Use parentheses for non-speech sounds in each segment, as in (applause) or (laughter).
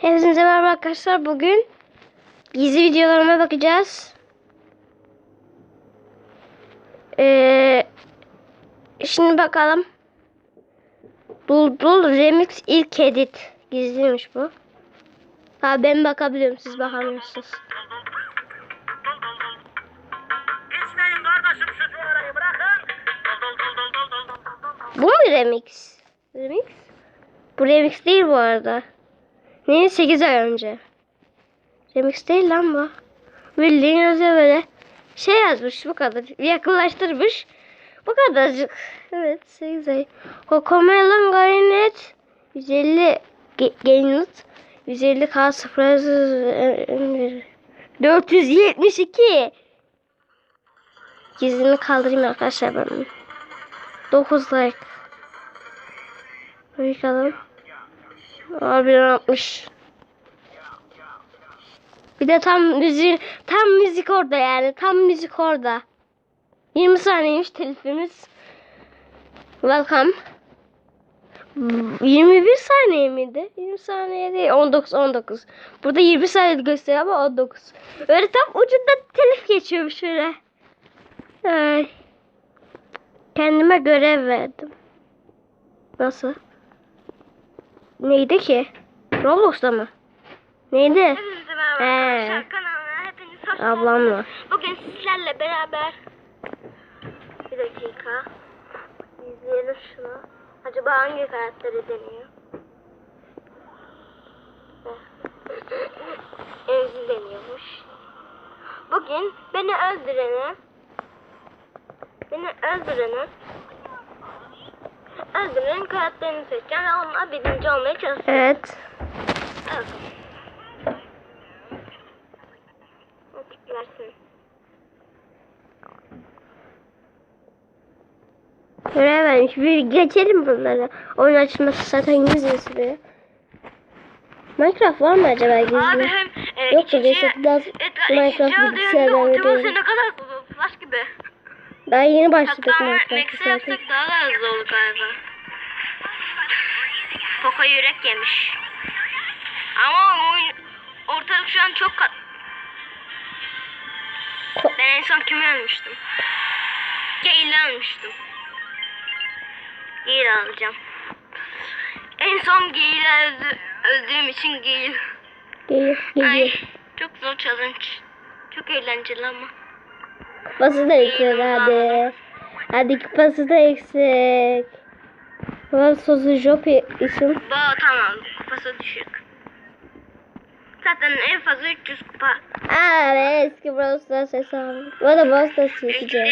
Hepinize merhaba arkadaşlar. Bugün gizli videolarıma bakacağız. Ee, şimdi bakalım. Buldul Remix ilk edit. Gizliymiş bu. Ha ben bakabiliyorum. Siz bakamıyorsunuz. Bu mu remix? Remix? Bu remix değil bu arada. Neyin 8 ay önce. Remix değil lan bu. Bildiğin yazıyor böyle. Şey yazmış bu kadar. Yakınlaştırmış. Bu kadarcık. Evet 8 ay. Cocomelon Garnet 150 ge- Gainlet 150 K 0 472 Gizlini kaldırayım arkadaşlar ben. bunu. 9 like. Bakalım. Abi ne yapmış? Bir de tam müzik tam müzik orada yani. Tam müzik orada. 20 saniyeymiş telifimiz. Welcome. 21 saniye miydi? 20 saniye değil. 19 19. Burada 20 saniye gösteriyor ama 19. Böyle tam ucunda telif geçiyormuş şöyle. Ay. Kendime görev verdim. Nasıl? Neydi ki? Roblox'ta mı? Neydi? Hepinize merhaba arkadaşlar kanalına hepiniz hoş. Ablamla. Bugün sizlerle beraber bir dakika izleyelim şunu. Acaba hangi karakteri deniyor? Evzi deniyormuş. Bugün beni öldüreni beni öldüreni öldürenin karakterini seçeceğim ve onunla birinci olmaya çalışacağım. Evet. Evet. Açık versin. Görev vermiş. Bir geçelim bunları. Oyun açılması zaten 100 yıl sürüyor. Minecraft var mı acaba Abi gizli? hem e, Yok ikinci- da biraz Evet, Minecraft bilgisayardan ödüyorum. ne kadar flash gibi. Daha yeni başladık Hatta Minecraft'a Max'e zaten. yapsak daha da hızlı olur galiba. Poco yürek yemiş. Ama oyun ortalık şu an çok kat... Ben en son kimi ölmüştüm? Gale'i ölmüştüm. Gale alacağım. En son Gale'i öldü, öldüğüm için Gale. Ay geliyor. çok zor challenge. Çok eğlenceli ama. Kupası da eksik hadi. Hadi kupası da eksik. Var sosu Jopi isim. Bu tamam kupası düşük. Zaten en fazla 300 kupa. Aa eski Brawl Stars hesabı. Bu arada Brawl Stars çekeceğim.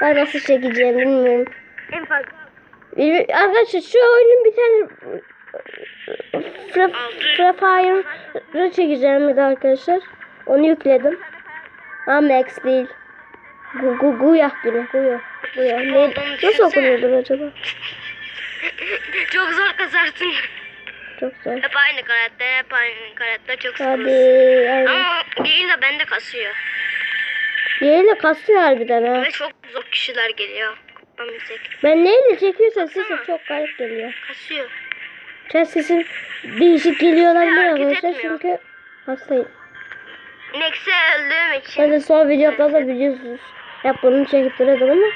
Ben nasıl çekeceğim bilmiyorum. En fazla. Arkadaşlar şu oyunun bir tane Free Fire'ı çekeceğim bir de arkadaşlar. Onu yükledim. Ama Max değil. Gu gu guyak günü. Guyak. Guyak. Ne, nasıl okunuyordur acaba? Çok zor kazarsın. Çok zor. Hep aynı karakter, hep aynı karakter çok Hadi. sıkıntı. Ama de bende kasıyor. Diğeriyle kastıyor harbiden ha. Ve çok zor kişiler geliyor. Ben neyle çekiyorsam sesim çok garip geliyor. Kasıyor. Biraz sesim değişik geliyor olabilir arkadaşlar çünkü hastayım. Nex'e öldüğüm için. Ben de son videoda da biliyorsunuz. Hep bunu çekip duruyordum ama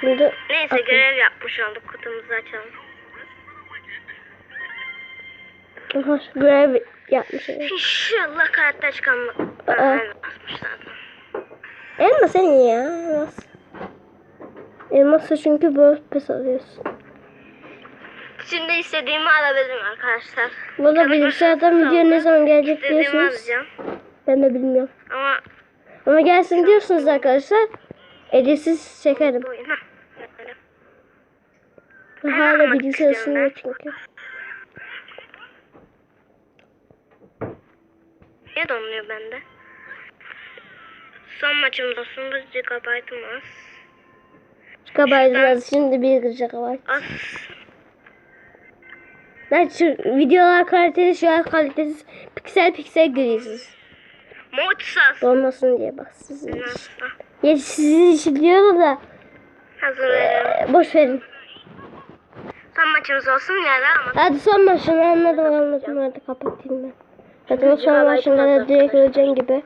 şimdi Neyse Aklım. görev yapmış olduk. Kutumuzu açalım. Aha, görev yapmış. İnşallah karakter çıkanmak. Elma senin ya. Elmas. Elması çünkü böyle pes alıyorsun. Şimdi istediğimi alabilirim arkadaşlar. Bu da video ne zaman gelecek diyorsunuz. alacağım. Ben de bilmiyorum. Ama Ama gelsin diyorsunuz arkadaşlar. Editsiz çekerim. Hala almak bilgisayar istiyorum ısınıyor çünkü. Niye donmuyor bende? Son maçımda son 1 GB'ım az. Gigabyte'ın az şimdi 1 gigabyte. Az. Lan şu videolar kaliteli şu an kalitesiz piksel piksel görüyorsunuz. Motsas. Dolmasın diye bak sizin için. Ya sizin için diyorum da Hazırlayalım. e, boş verin. Son maçımız olsun ya da ama. Hadi son maçını anladım anladım hadi kapatayım ben. Zaten sonra başında da direkt öleceğin gibi.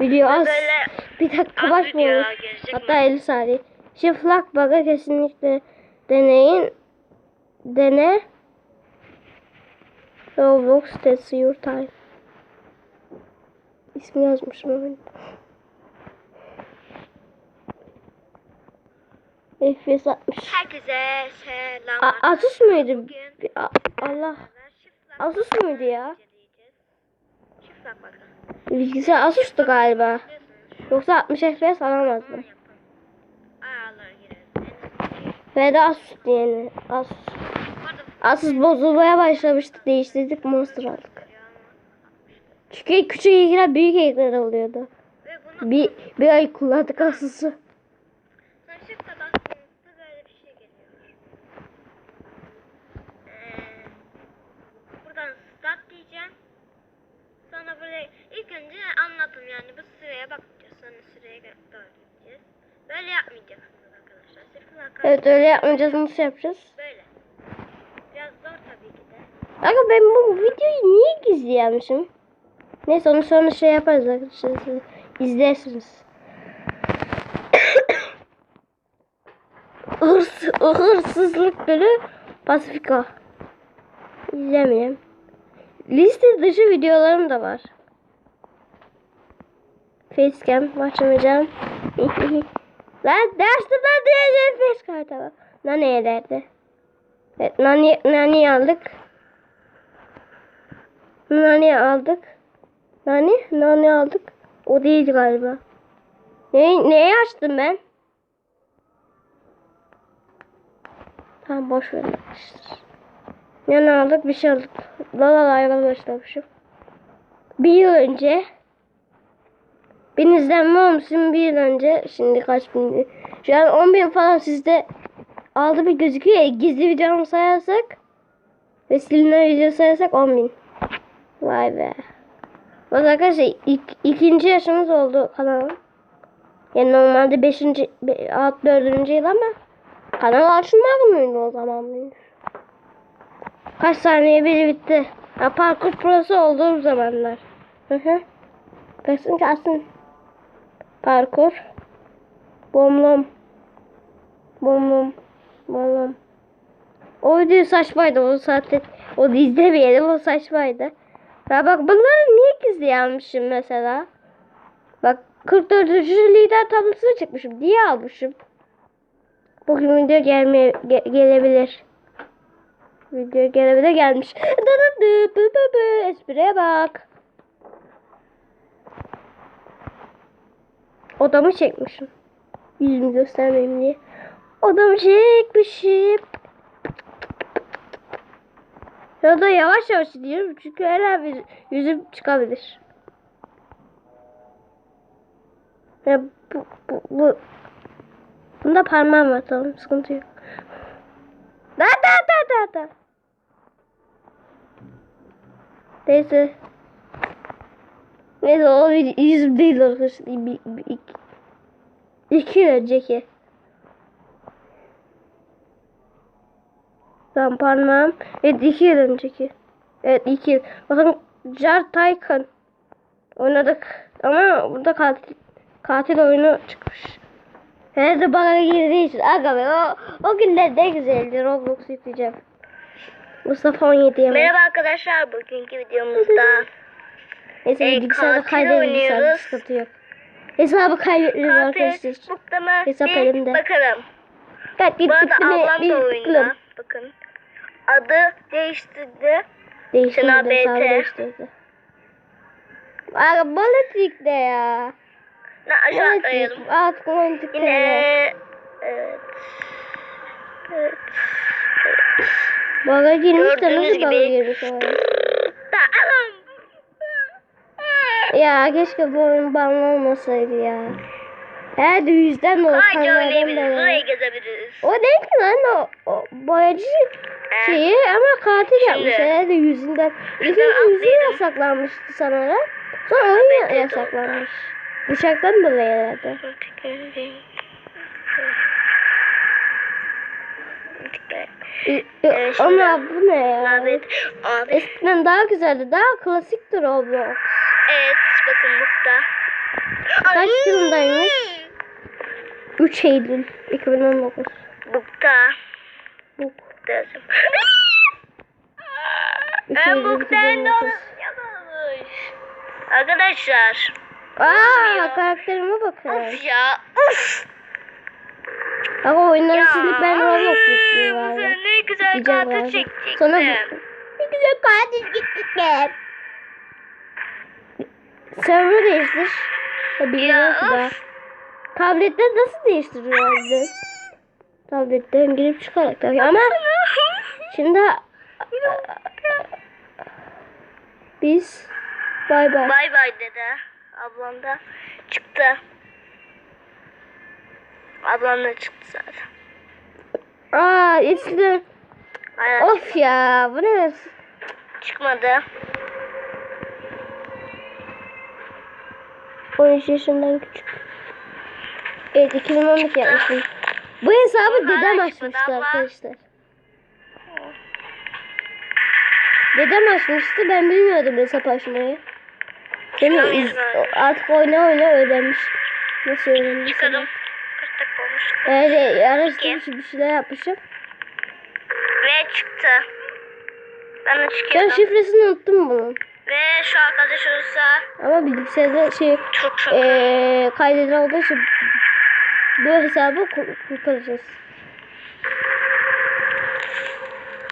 Video az. Bir dakika başmıyor. Hatta 50 saniye. Shift lock bug'ı kesinlikle deneyin. Dene. Roblox that's your time. İsmi yazmışım ama. FPS 60. herkese selamlar. A- Asus muydu? Allah. Asus muydu ya? Bilgisayar Asus'tu galiba. Yoksa 60 FPS alamazdım. Ve de Asus diyeni. Asus. Asus bozulmaya başlamıştı. Değiştirdik Monster aldık. Çünkü küçük ekran büyük ekran oluyordu. Bir, bir ay kullandık Asus'u. sonra şiflak aslında böyle bir şey geliyor. Ee, buradan start diyeceğim. Sonra buraya ilk önce anlattım yani bu sıraya bakacağız. Sonra sıraya doğru gideceğiz. Böyle yapmayacaksınız arkadaşlar. Şiflak Evet öyle yapmayacağız. Nasıl yapacağız? Böyle. Biraz zor tabii ki de. Aga ben bu videoyu niye gizli yapmışım? Neyse onu sonra şey yaparız arkadaşlar. siz İzlersiniz. (coughs) Hırs, hırsızlık günü Pasifika. İzlemeyeyim. Liste dışı videolarım da var. Facecam açmayacağım. (laughs) lan dersim lan diyeceğim facecam tamam. Naniye derdi. Evet nani, nani aldık. Nani aldık. Nani? Nani aldık. O değil galiba. Ne, neyi açtım ben? Tamam boş ver. Ne aldık? Bir şey aldık. Lala layla başlamışım. Bir yıl önce bin izlenme olmuşum bir yıl önce. Şimdi kaç bin? Şu an 10 bin falan sizde aldı bir gözüküyor. ya, Gizli videomu sayarsak ve silinen video sayarsak 10 bin. Vay be. Bak arkadaşlar ik- ikinci yaşımız oldu kanalın. Yani normalde beşinci, be, alt dördüncü yıl ama kanal açılmadı mıydı o zaman mıydı? Kaç saniye biri bitti. Ha, parkur prosu olduğum zamanlar. Hı hı. Kaçsın kalsın. Parkur. Bomlom. Bomlom. Bomlom. O video saçmaydı. O saatte o izlemeyelim. O saçmaydı. Ya bak bunları niye gizli yapmışım mesela? Bak 44. lider tablosuna çıkmışım. Diye almışım. Bugün video gelmeye ge- gelebilir. Video gelebilir gelmiş. (laughs) Espriye bak. Odamı çekmişim. Yüzümü göstermeyeyim diye. Odamı çekmişim. Ya da yavaş yavaş gidiyorum çünkü her an yüzüm çıkabilir. Ya bu, bu, bu. Bunda parmağım var tamam sıkıntı yok. Da da da da da. Neyse. Neyse o bir yüzüm değil arkadaşlar. Bir, bir, iki, iki önceki. Tam parmağım. Evet iki yıl önceki. Evet iki yıl. Bakın Jar Tycoon. Oynadık. Ama burada katil, katil oyunu çıkmış. Herhalde bana girdiği için. Aga be o, o günler ne güzeldi. Roblox yükleyeceğim. Mustafa 17 yemek. Merhaba arkadaşlar. Bugünkü videomuzda (laughs) Neyse Ee, bilgisayarda kaydedilirse oynuyoruz. sıkıntı yok. Hesabı kaybettim arkadaşlar. Hesap bir elimde. bakalım. Bitti mi? ablam Bir da oyunda. Bakın. Adı değiştirdi. Değiştirdi. Şuna BT. değiştirdi. Aga politik de ya. Ne aşağı atlayalım. Artık politik de ya. Yine evet. Evet. Baga girmiş de nasıl baga girmiş oraya? Da alam. Ya keşke bu oyun banlı olmasaydı ya. Herhalde yüzden de o. Oraya gezebiliriz. O değil ki lan o, o boyacı Ee, şeyi ama katil yapmış Şimdi- herhalde yüzünden. İlk önce yüzü yasaklanmıştı sanırım. Sonra oyun Evet, yasaklanmış. Bıçaktan dolayı herhalde. E, Evet, şimdi- Ama bu ne ya? Eskiden daha güzeldi. Daha klasikti Roblox. Evet bakın burada. Kaç yılındaymış? 3 Eylül 2019. Bukta. Bu. Dersim. 3 Ben bukta 2019. yapamamış. Arkadaşlar. Aa karakterime bakın. Of ya. Of. Ama oyunları Ya. silip ben Roblox Bu yüklüyorum ne güzel galiba. çekecektim. Sonra ne güzel katil gittik Server değiştir. Bilmiyorum of. Tablette nasıl değiştiriyorlardı? Tabletten girip çıkarak tabii ama şimdi biz bay bay. Bay bay dede. Ablam da çıktı. Ablam da çıktı zaten. Aa Hayır, of ya bu ne? çıkmadı. 13 yaşından küçük. Evet 2012 yapmışım. Bu hesabı dedem açmıştı arkadaşlar. Dedem açmıştı ben bilmiyordum hesap açmayı. Seni iz, artık oyna oyna öğrenmiş. Nasıl öğrenmiş? 40 dakika olmuş. Evet araştırmış bir şeyler yapmışım. Ve çıktı. Ben de Ben şifresini unuttum bunun. Ve şu arkadaş olursa Ama bilgisayarda şey çok çok eee kaydedilen olduğu için bu hesabı kur- kurtaracağız.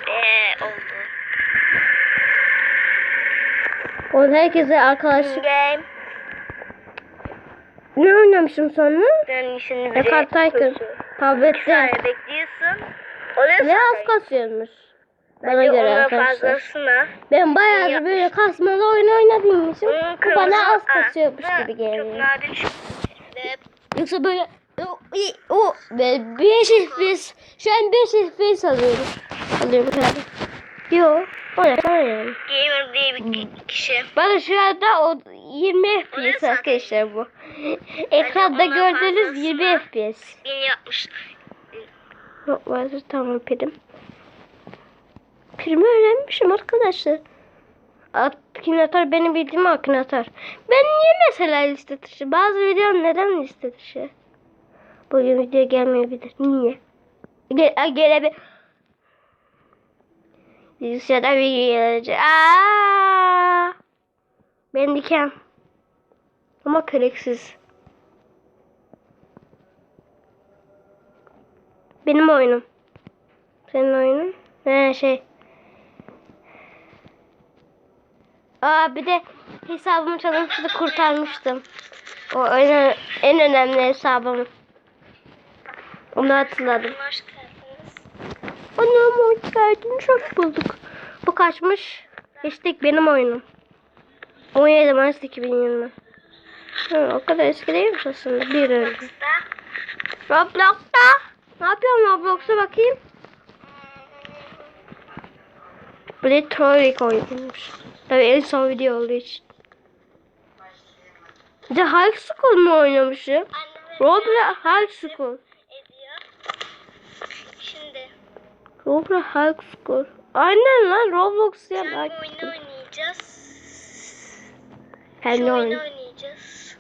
ve oldu. O herkese arkadaşlık. Game. Ne oynamışım sonra? Ben şimdi Tycoon. İki Tablette. saniye bekliyorsun. Oluyor Ne az kasıyormuş. Bana Bence göre arkadaşlar. Ben bayağı da böyle kasmalı oyun. Bunun Bu bana az kasıyormuş Ha, gibi Çok geliyor. nadir çıktı. Ve Yoksa böyle o, o ben 5 FPS şu an 5 FPS alıyorum. Alıyorum herhalde. Yo. O ne? O ne yani? gamer diye bir kişi. Bana şu anda o 20 FPS arkadaşlar bu. Ekranda gördüğünüz fazlasını- 20 FPS. Yeni yapmış. Yok vardır tamam prim. Primi öğrenmişim arkadaşlar. Akinator benim bildiğim akinator. Ben niye mesela liste dışı? Bazı videom neden liste dışı? Bugün video gelmeyebilir. Niye? Gel, gelebilir. Bilgisayarda video gelecek. Aa! Ben diken. Ama kareksiz. Benim oyunum. Senin oyunun? He şey. Aa bir de hesabımı çalınmıştı kurtarmıştım. O en, en önemli hesabım. Onu hatırladım. Anam hoş geldin çok bulduk. Bu kaçmış? Hashtag benim oyunum. 17 Mayıs 2020. Hı, o kadar eski değilmiş aslında. Bir önce. Roblox'ta. Ne yapıyorum Roblox'a bakayım. Bu da Trolley oyunmuş. Tabii en son video olduğu için. Bir de High School mu oynamışım? Roblox High School. Şimdi Roblox High School. Aynen lan Roblox ya. bu oyunu oynayacağız. De oyunu oyun. oynayacağız.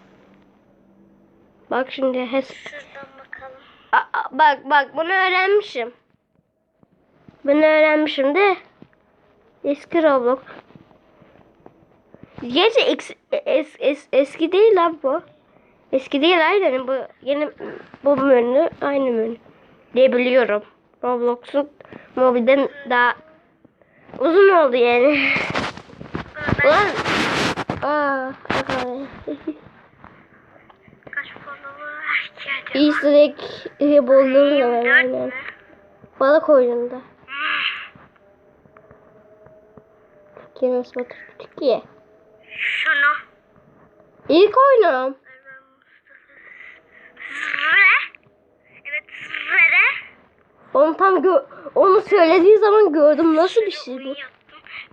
Bak şimdi hes Şuradan bakalım. Aa, bak bak bunu öğrenmişim. Bunu öğrenmişim de eski Roblox. Gerçi ex, es, es, eski değil lan bu. Eski değil aynen bu yeni bu menü aynı menü diye biliyorum. Roblox'un mobilden daha uzun oldu yani. Ulan aa, Easter egg buldum da ben aynen. Balık oyununda. Guinness Water Türkiye. Şunu. İlk oyunum. Zre. Evet zre. Onu tam gö onu söylediği zaman gördüm. Nasıl bir şey bu?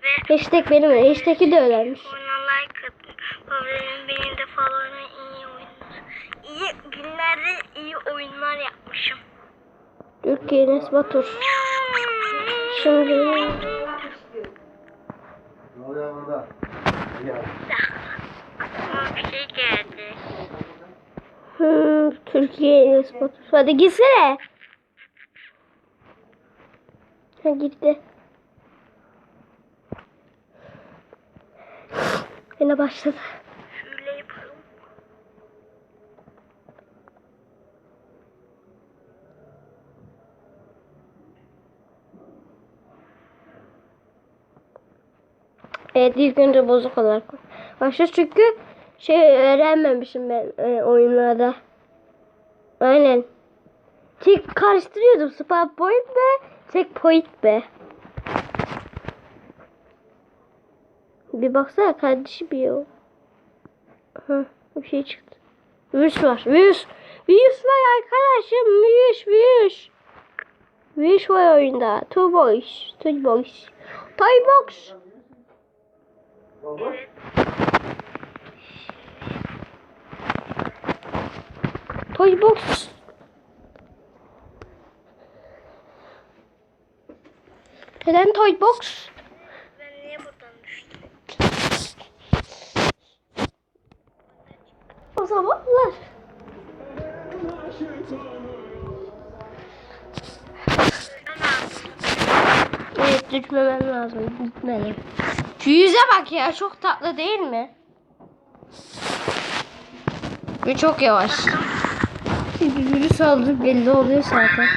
Ve Hashtag benim. Hashtag'i de öğrenmiş. oyuna like attım. Problemim benim de follower'ıma iyi oyunlar. İyi günlerde iyi oyunlar yapmışım. Türkiye Guinness Water. Hmm. Şimdi Ne oluyor burada? Aa, bir şey geldi. hmm, Türkiye. Hadi gitsene. Ha gitti. Yine başladı. Şöyle yapalım. Evet ilk önce bozuk olarak. Başta çünkü şey öğrenmemişim ben e, oyunlarda. Aynen. Tek karıştırıyordum. Spam point be, tek point be. Bir baksana kardeşim o. Hı, bir şey çıktı. Virüs var. Virüs. Virüs var arkadaşım. Virüs, virüs. Virüs var oyunda. Two boys. Two boys. Toy box. Baba. Toy box. Neden toy box? Ben niye buradan düştüm? O zamanlar. Evet düşmemem lazım. Gitmeliyim. Şu yüze bak ya çok tatlı değil mi? Ve çok yavaş. Virüs aldı belli oluyor zaten.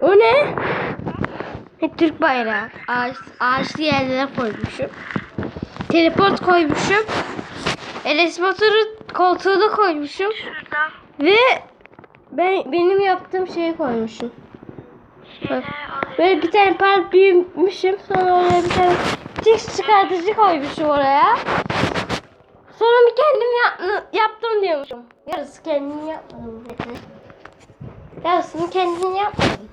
O ne? Hep Türk bayrağı. Ağaç, ağaçlı yerlere koymuşum. Teleport koymuşum. Enes Batur'un koltuğuna koymuşum. Şurada Ve ben benim yaptığım şeyi koymuşum. Bak. Böyle bir tane park büyümüşüm. Sonra oraya bir tane diş çıkartıcı koymuşum oraya. Sonra bir kendim yap, yaptım diyormuşum. Yarısı kendim yapmadım. Yarısını kendim yapmadım.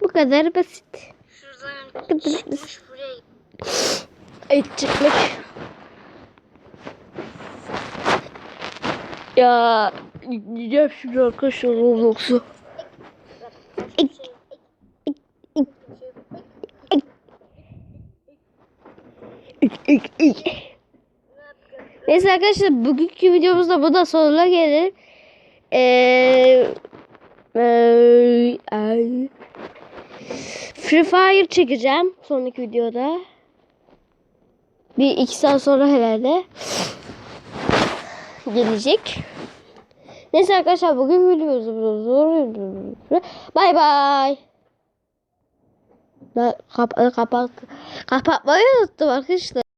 Bu kadar basit. Şuradan çıkmış buraya. Evet çıkmış. Ya yiyeceğim şimdi arkadaşlar Roblox'u. Neyse arkadaşlar bugünkü videomuzda bu da sonuna gelir. Ee, ay. Free Fire çekeceğim sonraki videoda. Bir iki saat sonra herhalde gelecek. Neyse arkadaşlar bugün videomuz Bay bay. Ben kap kapat kapatmayı unuttum arkadaşlar.